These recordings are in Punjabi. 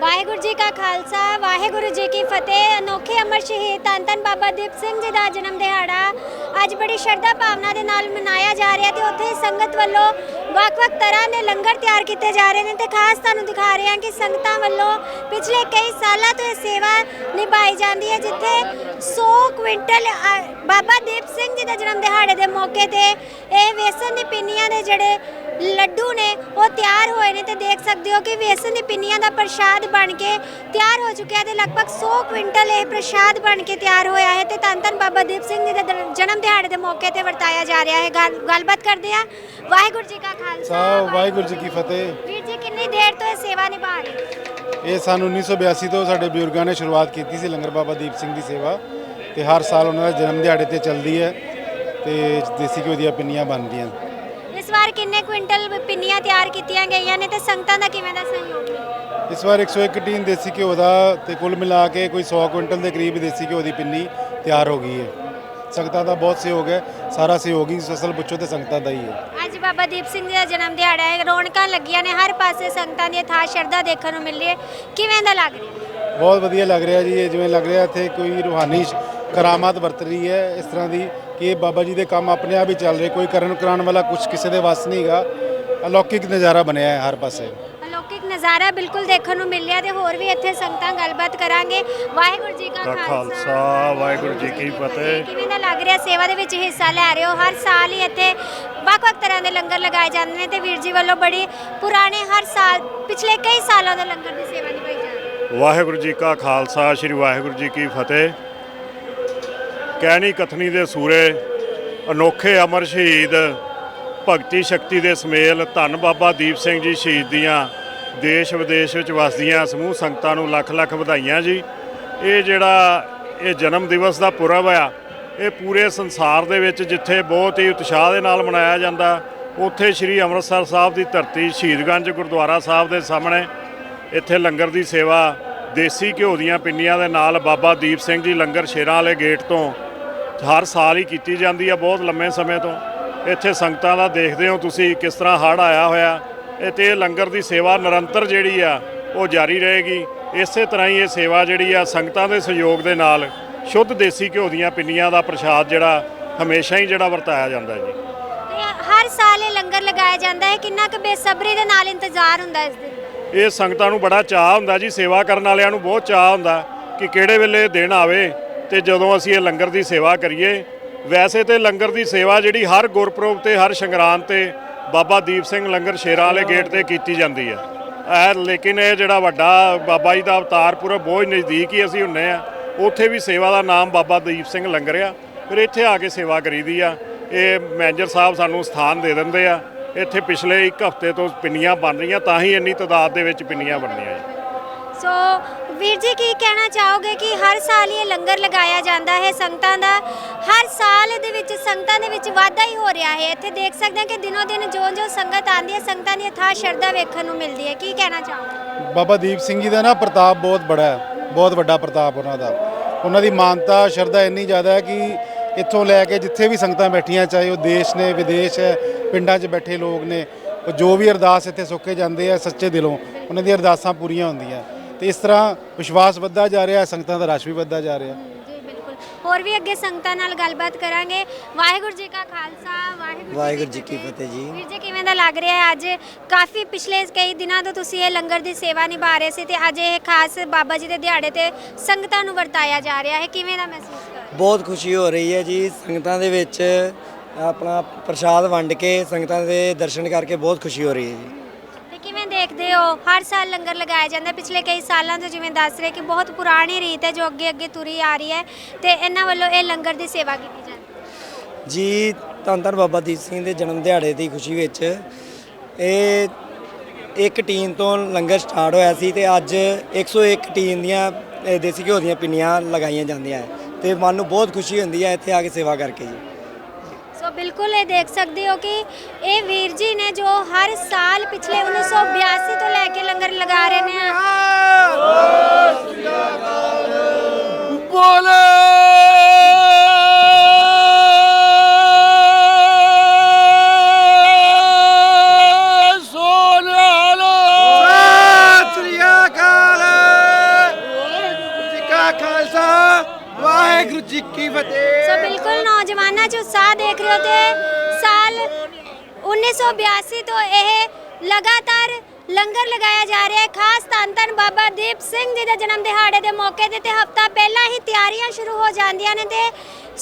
ਵਾਹਿਗੁਰੂ ਜੀ ਕਾ ਖਾਲਸਾ, ਵਾਹਿਗੁਰੂ ਜੀ ਕੀ ਫਤਿਹ। ਅਨੋਖੇ ਅਮਰ ਸ਼ਹੀਦ ਧੰਨ ਧੰਨ ਬਾਬਾ ਦੀਪ ਸਿੰਘ ਜੀ ਦਾ ਜਨਮ ਦਿਹਾੜਾ ਅੱਜ ਬੜੀ ਸ਼ਰਧਾ ਭਾਵਨਾ ਦੇ ਨਾਲ ਮਨਾਇਆ ਜਾ ਰਿਹਾ ਤੇ ਉੱਥੇ ਸੰਗਤ ਵੱਲੋਂ ਵੱਖ-ਵੱਖ ਤਰ੍ਹਾਂ ਦੇ ਲੰਗਰ ਤਿਆਰ ਕੀਤੇ ਜਾ ਰਹੇ ਨੇ ਤੇ ਖਾਸ ਤੁਹਾਨੂੰ ਦਿਖਾ ਰਹੇ ਹਾਂ ਕਿ ਸੰਗਤਾਂ ਵੱਲੋਂ ਪਿਛਲੇ ਕਈ ਸਾਲਾਂ ਤੋਂ ਇਹ ਸੇਵਾ ਨਿਭਾਈ ਜਾਂਦੀ ਹੈ, ਜਿੱਥੇ 100 ਕੁਇੰਟਲ ਬਾਬਾ ਦੀਪ ਸਿੰਘ ਜੀ ਦੇ ਜਨਮ ਦਿਹਾੜੇ ਦੇ ਮੌਕੇ ਤੇ ਇਹ ਵੇਸਣ ਦੀ ਪਿੰਨੀਆਂ ਦੇ ਜਿਹੜੇ ਲੱਡੂ ਨੇ, ਉਹ ਤਿਆਰ ਹੋਏ ਨੇ ਤੇ ਦੇਖ ਸਕਦੇ ਹੋ ਕਿ ਵੇਸਣ ਦੀ ਪਿੰਨੀਆਂ ਦਾ ਪ੍ਰਸ਼ਾਦ ਬਣ ਕੇ ਤਿਆਰ ਹੋ ਚੁੱਕਿਆ ਤੇ ਲਗਭਗ 100 ਕੁਇੰਟਲ ਇਹ ਪ੍ਰਸ਼ਾਦ ਬਣ ਕੇ ਤਿਆਰ ਹੋਇਆ ਹੈ ਤੇ ਧੰਨ ਧੰਨ ਬਾਬਾ ਦੀਪ ਸਿੰਘ ਜੀ ਦੇ ਜਨਮ ਦਿਹਾੜੇ ਦੇ ਮੌਕੇ ਤੇ ਵਰਤਾਇਆ ਜਾ ਰਿਹਾ ਹੈ। ਗੱਲ- ਗੱਲਬਾਤ ਕਰਦੇ ਆ ਵਾਹਿਗੁਰੂ ਜੀ ਕਾ ਖਾਲਸਾ ਵਾਹਿਗੁਰੂ ਜੀ ਕੀ ਫਤਿਹ। ਵੀਰ ਜੀ ਕਿੰਨੀ ਦੇਰ ਤੋਂ ਇਹ ਸੇਵਾ ਨਿਭਾ ਰਹੇ ਹੋ? ਇਹ ਸਨ 1982 ਤੋਂ ਸਾਡੇ ਬਜ਼ੁਰਗਾਂ ਨੇ ਸ਼ੁਰੂਆਤ ਕੀਤੀ ਸੀ ਲੰਗਰ ਬਾਬਾ ਦੀਪ ਸਿੰਘ ਦੀ ਸੇਵਾ ਤੇ ਹਰ ਸਾਲ ਉਹਨਾਂ ਦਾ ਜਨਮ ਦਿਹਾੜੇ ਤੇ ਚੱਲਦੀ ਹੈ ਤੇ ਦੇਸੀ ਘਿਓ ਦੀਆਂ ਪਿੰਨੀਆਂ ਬਣਦੀਆਂ ਇਸ ਵਾਰ ਕਿੰਨੇ ਕੁਇੰਟਲ ਪਿੰਨੀਆਂ ਤਿਆਰ ਕੀਤੀਆਂ ਗਈਆਂ ਨੇ ਤੇ ਸੰਗਤਾਂ ਦਾ ਕਿਵੇਂ ਦਾ ਸਹਿਯੋਗ ਹੈ? ਇਸ ਵਾਰ 101 ਟੀਨ ਦੇਸੀ ਘਿਓ ਦਾ ਤੇ ਕੁੱਲ ਮਿਲਾ ਕੇ ਕੋਈ 100 ਕੁਇੰਟਲ ਦੇ ਕਰੀਬ ਦੇਸੀ ਘਿਓ ਦੀ ਪਿੰਨੀ ਤਿਆਰ ਹੋ ਗਈ ਹੈ। ਸੰਗਤਾਂ ਦਾ ਬਹੁਤ ਸਹਿਯੋਗ ਹੈ ਸਾਰਾ ਸਹਿਯੋਗ ਹੀ ਅਸਲ ਪੁੱਛੋ ਤੇ ਸੰਗਤਾਂ ਦਾ ਹੀ ਹੈ। ਬਾਬਾ ਦੀਪ ਸਿੰਘ ਜੀ ਦਾ ਜਨਮ ਦਿਹਾੜਾ ਹੈ। ਰੌਣਕਾਂ ਲੱਗੀਆਂ ਨੇ, ਹਰ ਪਾਸੇ ਸੰਗਤਾਂ ਦੀ ਥਾਂ ਸ਼ਰਧਾ ਦੇਖਣ ਨੂੰ ਮਿਲ ਰਹੀ ਹੈ। ਕਿਵੇਂ ਦਾ ਲੱਗ ਰਿਹਾ? ਬਹੁਤ ਵਧੀਆ ਲੱਗ ਰਿਹਾ ਜੀ। ਇਹ ਜਿਵੇਂ ਲੱਗ ਰਿਹਾ, ਇੱਥੇ ਕੋਈ ਰੂਹਾਨੀ ਸ਼- ਕਰਾਮਾਤ ਵਰਤ ਰਹੀ ਹੈ ਇਸ ਤਰ੍ਹਾਂ ਦੀ ਕਿ ਇਹ ਬਾਬਾ ਜੀ ਦੇ ਕੰਮ ਆਪਣੇ ਆਪ ਹੀ ਚੱਲ ਰਹੇ। ਕੋਈ ਕਰਨ ਕਰਾਉਣ ਵਾਲਾ ਕੁਝ ਕਿਸੇ ਦੇ ਵੱਸ ਨਹੀਂਗਾ ਅਲੌਕਿਕ ਨਜ਼ਾਰਾ ਬਣਿਆ ਹੈ ਹਰ ਪਾਸੇ। ਨਜ਼ਾਰਾ ਬਿਲਕੁਲ ਦੇਖਣ ਨੂੰ ਮਿਲ ਰਿਹਾ ਤੇ ਹੋਰ ਵੀ ਇੱਥੇ ਸੰਗਤਾਂ ਗੱਲਬਾਤ ਕਰਾਂਗੇ। ਵਾਹਿਗੁਰੂ ਜੀ ਕਾ ਖਾਲਸਾ। ਖਾਲਸਾ ਵਾਹਿਗੁਰੂ ਜੀ ਕੀ ਫਤਿਹ। ਕਿਵੇਂ ਦਾ ਲੱਗ ਰਿਹਾ ਸੇਵਾ ਦੇ ਵਿੱਚ ਹਿੱਸਾ ਲੈ ਰਹੇ ਹੋ? ਹਰ ਸਾਲ ਹੀ ਇੱਥੇ ਵੱਖ-ਵੱਖ ਤਰ੍ਹਾਂ ਦੇ ਲੰਗਰ ਲਗਾਏ ਜਾਂਦੇ ਨੇ ਤੇ ਵੀਰ ਜੀ ਵੱਲੋਂ ਬੜੀ ਪੁਰਾਣੇ ਹਰ ਸਾਲ ਪਿਛਲੇ ਕਈ ਸਾਲਾਂ ਤੋਂ ਲੰਗਰ ਦੀ ਸੇਵਾ ਨਿਭਾਈ ਜਾ ਰਹੀ ਹੈ। ਵਾਹਿਗੁਰੂ ਜੀ ਕਾ ਖਾਲਸਾ ਸ੍ਰੀ ਵਾਹਿਗੁਰੂ ਜੀ ਕੀ ਫਤਿਹ। ਕਹਿਣੀ ਕਥਨੀ ਦੇ ਸੂਰੇ ਅਨੋਖੇ ਅਮਰ ਸ਼ਹੀਦ ਭਗਤੀ ਸ਼ਕਤੀ ਦੇ ਸਮੇਲ ਧੰਨ ਬਾਬਾ ਦੀਪ ਸਿੰਘ ਜੀ ਸ਼ਹੀਦ ਦੀਆਂ ਦੇਸ਼ ਵਿਦੇਸ਼ ਵਿੱਚ ਵਸਦੀਆਂ ਸਮੂਹ ਸੰਗਤਾਂ ਨੂੰ ਲੱਖ ਲੱਖ ਵਧਾਈਆਂ ਜੀ। ਇਹ ਜਿਹੜਾ ਇਹ ਜਨਮ ਦਿਵਸ ਦਾ ਪੁਰਬ ਆ, ਇਹ ਪੂਰੇ ਸੰਸਾਰ ਦੇ ਵਿੱਚ ਜਿੱਥੇ ਬਹੁਤ ਹੀ ਉਤਸ਼ਾਹ ਦੇ ਨਾਲ ਮਨਾਇਆ ਜਾਂਦਾ, ਉੱਥੇ ਸ੍ਰੀ ਅੰਮ੍ਰਿਤਸਰ ਸਾਹਿਬ ਦੀ ਧਰਤੀ ਸ਼ਹੀਦਗੰਜ ਗੁਰਦੁਆਰਾ ਸਾਹਿਬ ਦੇ ਸਾਹਮਣੇ, ਇੱਥੇ ਲੰਗਰ ਦੀ ਸੇਵਾ ਦੇਸੀ ਘਿਓ ਦੀਆਂ ਪਿੰਨੀਆਂ ਦੇ ਨਾਲ ਬਾਬਾ ਦੀਪ ਸਿੰਘ ਜੀ ਲੰਗਰ ਸ਼ੇਰਾਂ ਵਾਲੇ ਗੇਟ ਤੋਂ ਹਰ ਸਾਲ ਹੀ ਕੀਤੀ ਜਾਂਦੀ ਆ ਬਹੁਤ ਲੰਮੇ ਸਮੇਂ ਤੋਂ। ਇੱਥੇ ਸੰਗਤਾਂ ਦਾ ਦੇਖਦੇ ਹੋ ਤੁਸੀਂ ਕਿਸ ਤਰ੍ਹਾਂ ਹੜ੍ਹ ਆਇਆ ਹੋਇਆ ਤੇ ਇਹ ਲੰਗਰ ਦੀ ਸੇਵਾ ਨਿਰੰਤਰ ਜਿਹੜੀ ਆ ਉਹ ਜਾਰੀ ਰਹੇਗੀ। ਇਸੇ ਤਰ੍ਹਾਂ ਹੀ ਇਹ ਸੇਵਾ ਜਿਹੜੀ ਆ ਸੰਗਤਾਂ ਦੇ ਸਹਿਯੋਗ ਦੇ ਨਾਲ ਸ਼ੁੱਧ ਦੇਸੀ ਘਿਓ ਦੀਆਂ ਪਿੰਨੀਆਂ ਦਾ ਪ੍ਰਸ਼ਾਦ ਜਿਹੜਾ ਹਮੇਸ਼ਾ ਹੀ ਜਿਹੜਾ ਵਰਤਾਇਆ ਜਾਂਦਾ ਹੈ ਜੀ ਹਰ ਸਾਲ ਇਹ ਲੰਗਰ ਲਗਾਇਆ ਜਾਂਦਾ ਹੈ। ਕਿੰਨਾ ਕੁ ਬੇਸਬਰੀ ਦੇ ਨਾਲ ਇੰਤਜ਼ਾਰ ਹੁੰਦਾ ਇਸ ਦਿਨ? ਇਹ ਸੰਗਤਾਂ ਨੂੰ ਬੜਾ ਚਾਹ ਹੁੰਦਾ ਜੀ ਸੇਵਾ ਕਰਨ ਵਾਲਿਆਂ ਨੂੰ ਬਹੁਤ ਚਾਹ ਹੁੰਦਾ ਕਿ ਕਿਹੜੇ ਵੇਲੇ ਦਿਨ ਆਵੇ ਤੇ ਜਦੋਂ ਅਸੀਂ ਇਹ ਲੰਗਰ ਦੀ ਸੇਵਾ ਕਰੀਏ। ਵੈਸੇ ਤੇ ਲੰਗਰ ਦੀ ਸੇਵਾ ਜਿਹੜੀ ਹਰ ਗੁਰਪੁਰਬ ਤੇ ਹਰ ਸੰਗਰਾਂਦ ਤੇ ਬਾਬਾ ਦੀਪ ਸਿੰਘ ਲੰਗਰ ਸ਼ੇਰਾਂ ਵਾਲੇ ਗੇਟ ਤੇ ਕੀਤੀ ਜਾਂਦੀ ਹੈ। ਇਹ ਲੇਕਿਨ ਇਹ ਜਿਹੜਾ ਵੱਡਾ ਬਾਬਾ ਜੀ ਦਾ ਅਵਤਾਰ ਪੁਰਬ ਬਹੁਤ ਨਜ਼ਦੀਕ ਹੀ ਅਸੀਂ ਹੁੰਨੇ ਆ। ਉੱਥੇ ਵੀ ਸੇਵਾ ਦਾ ਨਾਮ ਬਾਬਾ ਦੀਪ ਸਿੰਘ ਲੰਗਰ ਆ। ਫਿਰ ਇੱਥੇ ਆ ਕੇ ਸੇਵਾ ਕਰੀਦੀ ਆ। ਇਹ ਮੈਨੇਜਰ ਸਾਹਿਬ ਸਾਨੂੰ ਸਥਾਨ ਦੇ ਦਿੰਦੇ ਆ। ਇੱਥੇ ਪਿਛਲੇ ਇੱਕ ਹਫ਼ਤੇ ਤੋਂ ਪਿੰਨੀਆਂ ਬਣ ਰਹੀਆਂ, ਤਾਂ ਹੀ ਇੰਨੀ ਤਾਦਾਦ ਦੇ ਵਿੱਚ ਪਿੰਨੀਆਂ ਬਣਦੀਆਂ ਜੀ। ਸੋ ਵੀਰ ਜੀ, ਕੀ ਕਹਿਣਾ ਚਾਹੋਗੇ ਕਿ ਹਰ ਸਾਲ ਹੀ ਇਹ ਲੰਗਰ ਲਗਾਇਆ ਜਾਂਦਾ ਹੈ? ਸੰਗਤਾਂ ਦਾ ਹਰ ਸਾਲ ਦੇ ਵਿੱਚ, ਸੰਗਤਾਂ ਦੇ ਵਿੱਚ ਵਾਧਾ ਹੀ ਹੋ ਰਿਹਾ ਹੈ। ਇੱਥੇ ਦੇਖ ਸਕਦੇ ਹਾਂ ਕਿ ਦਿਨੋ ਦਿਨ ਜੋ-ਜੋ ਸੰਗਤ ਆਉਂਦੀ ਹੈ, ਸੰਗਤਾਂ ਦੀ ਥਾਂ ਸ਼ਰਧਾ ਵੇਖਣ ਨੂੰ ਮਿਲਦੀ ਹੈ। ਕੀ ਕਹਿਣਾ ਚਾਹੋਗੇ? ਬਾਬਾ ਦੀਪ ਸਿੰਘ ਜੀ ਦਾ ਨਾ ਪ੍ਰਤਾਪ ਬਹੁਤ ਬੜਾ ਹੈ, ਬਹੁਤ ਵੱਡਾ ਪ੍ਰਤਾਪ ਉਹਨਾਂ ਦਾ। ਉਹਨਾਂ ਦੀ ਮਾਨਤਾ, ਸ਼ਰਧਾ ਇੰਨੀ ਜ਼ਿਆਦਾ ਹੈ ਕਿ ਇੱਥੋਂ ਲੈ ਕੇ ਜਿੱਥੇ ਵੀ ਸੰਗਤਾਂ ਬੈਠੀਆਂ, ਚਾਹੇ ਉਹ ਦੇਸ਼ ਨੇ, ਵਿਦੇਸ਼ ਹੈ, ਪਿੰਡਾਂ 'ਚ ਬੈਠੇ ਲੋਕ ਨੇ ਜੋ ਵੀ ਅਰਦਾਸ ਇੱਥੇ ਸੁੱਕੇ ਜਾਂਦੇ ਆ ਸੱਚੇ ਦਿਲੋਂ, ਉਹਨਾਂ ਦੀਆਂ ਅਰਦਾਸਾਂ ਪੂਰੀਆਂ ਹੁੰਦੀਆਂ। ਤੇ ਇਸ ਤਰ੍ਹਾਂ ਵਿਸ਼ਵਾਸ ਵੱਧਦਾ ਜਾ ਰਿਹਾ ਸੰਗਤਾਂ ਦਾ ਰਸ਼ ਵੀ ਵੱਧਦਾ ਜਾ ਰਿਹਾ ਜੀ ਬਿਲਕੁਲ। ਹੋਰ ਵੀ ਅੱਗੇ ਸੰਗਤਾਂ ਨਾਲ ਗੱਲਬਾਤ ਕਰਾਂਗੇ। ਵਾਹਿਗੁਰੂ ਜੀ ਕਾ ਖਾਲਸਾ ਵਾਹਿਗੁਰੂ ਵਾਹਿਗੁਰੂ ਜੀ ਕੀ ਫਤਿਹ ਜੀ। ਵੀਰ ਜੀ ਕਿਵੇਂ ਦਾ ਲੱਗ ਰਿਹਾ ਹੈ? ਅੱਜ ਕਾਫੀ ਪਿਛਲੇ ਕਈ ਦਿਨਾਂ ਤੋਂ ਤੁਸੀਂ ਇਹ ਲੰਗਰ ਦੀ ਸੇਵਾ ਨਿਭਾ ਰਹੇ ਸੀ ਤੇ ਅੱਜ ਇਹ ਖਾਸ ਬਾਬਾ ਜੀ ਦੇ ਦਿਹਾੜੇ ਤੇ ਸੰਗਤਾਂ ਨੂੰ ਵਰਤਾਇਆ ਜਾ ਰਿਹਾ ਹੈ। ਕਿਵੇਂ ਦਾ ਮਹਿਸੂਸ ਕਰ ਰਹੇ ਹੋ? ਬਹੁਤ ਖੁਸ਼ੀ ਹੋ ਰਹੀ ਹੈ ਜੀ। ਸੰਗਤਾਂ ਦੇ ਵਿੱਚ ਆਪਣਾ ਪ੍ਰਸ਼ਾਦ ਵੰਡ ਕੇ ਸੰਗਤਾਂ ਦੇ ਦਰਸ਼ਨ ਕਰਕੇ ਬਹੁਤ ਖੁਸ਼ੀ ਹੋ ਰਹੀ ਹੈ ਜੀ। ਦੇਖਦੇ ਹੋ, ਹਰ ਸਾਲ ਲੰਗਰ ਲਗਾਇਆ ਜਾਂਦਾ। ਪਿਛਲੇ ਕਈ ਸਾਲਾਂ ਤੋਂ ਜਿਵੇਂ ਦੱਸ ਰਹੇ ਕਿ ਬਹੁਤ ਪੁਰਾਣੀ ਰੀਤ ਹੈ ਜੋ ਅੱਗੇ ਅੱਗੇ ਤੁਰੀ ਆ ਰਹੀ ਹੈ ਤੇ ਇਹਨਾਂ ਵੱਲੋਂ ਇਹ ਲੰਗਰ ਦੀ ਸੇਵਾ ਕੀਤੀ ਜਾਂਦੀ ਹੈ। ਜੀ, ਧੰਨ ਧੰਨ ਬਾਬਾ ਦੀਪ ਸਿੰਘ ਦੇ ਜਨਮ ਦਿਹਾੜੇ ਦੀ ਖੁਸ਼ੀ ਵਿੱਚ ਇਹ ਇੱਕ ਟੀਨ ਤੋਂ ਲੰਗਰ ਸਟਾਰਟ ਹੋਇਆ ਸੀ ਤੇ ਅੱਜ 101 ਟੀਨ ਦੀਆਂ, ਇਹ ਦੇਸੀ ਘਿਓ ਦੀਆਂ ਪਿੰਨੀਆਂ ਲਗਾਈਆਂ ਜਾਂਦੀਆਂ ਹੈ ਤੇ ਮਨ ਨੂੰ ਬਹੁਤ ਖੁਸ਼ੀ ਹੁੰਦੀ ਹੈ ਇੱਥੇ ਆ ਕੇ ਸੇਵਾ ਕਰਕੇ ਜੀ। ਬਿਲਕੁਲ ਇਹ ਦੇਖ ਸਕਦੇ ਹੋ ਕਿ ਇਹ ਵੀਰ ਜੀ ਨੇ ਜੋ ਹਰ ਸਾਲ ਪਿਛਲੇ 1982 ਤੋਂ ਲੈ ਕੇ ਲੰਗਰ ਲਗਾ ਰਹੇ ਨੇ। ਬਿਲਕੁਲ ਨੌਜਵਾਨਾਂ 'ਚ ਉਤਸ਼ਾਹ ਦੇਖ ਰਹੇ ਹੋ ਤੇ ਸਾਲ 1982 ਤੋਂ ਇਹ ਲਗਾਤਾਰ ਲੰਗਰ ਲਗਾਇਆ ਜਾ ਰਿਹਾ ਹੈ। ਖਾਸ ਧੰਨ ਬਾਬਾ ਦੀਪ ਸਿੰਘ ਜੀ ਦੇ ਜਨਮ ਦਿਹਾੜੇ ਦੇ ਮੌਕੇ ਤੇ ਤੇ ਹਫਤਾ ਪਹਿਲਾਂ ਹੀ ਤਿਆਰੀਆਂ ਸ਼ੁਰੂ ਹੋ ਜਾਂਦੀਆਂ ਨੇ ਤੇ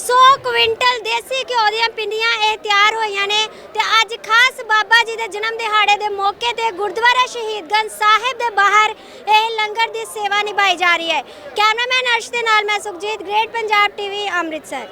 100 ਕੁਇੰਟਲ ਦੇਸੀ ਘਿਓ ਦੀਆਂ ਪਿੰਡੀਆਂ ਇਹ ਤਿਆਰ ਹੋਈਆਂ ਨੇ ਤੇ ਅੱਜ ਖਾਸ ਬਾਬਾ ਜੀ ਦੇ ਜਨਮ ਦਿਹਾੜੇ ਦੇ ਮੌਕੇ ਤੇ ਗੁਰਦੁਆਰਾ ਸ਼ਹੀਦਗੰਜ ਸਾਹਿਬ ਦੇ ਬਾਹਰ ਇਹ ਲੰਗਰ ਦੀ ਸੇਵਾ ਨਿਭਾਈ ਜਾ ਰਹੀ ਹੈ। ਕੈਮਰਾਮੈਨ ਅਰਸ਼ ਦੇ ਨਾਲ ਮੈਂ ਸੁਖਜੀਤ ਗ੍ਰੇਟ ਪੰਜਾਬ ਟੀਵੀ ਅੰਮ੍ਰਿਤਸਰ।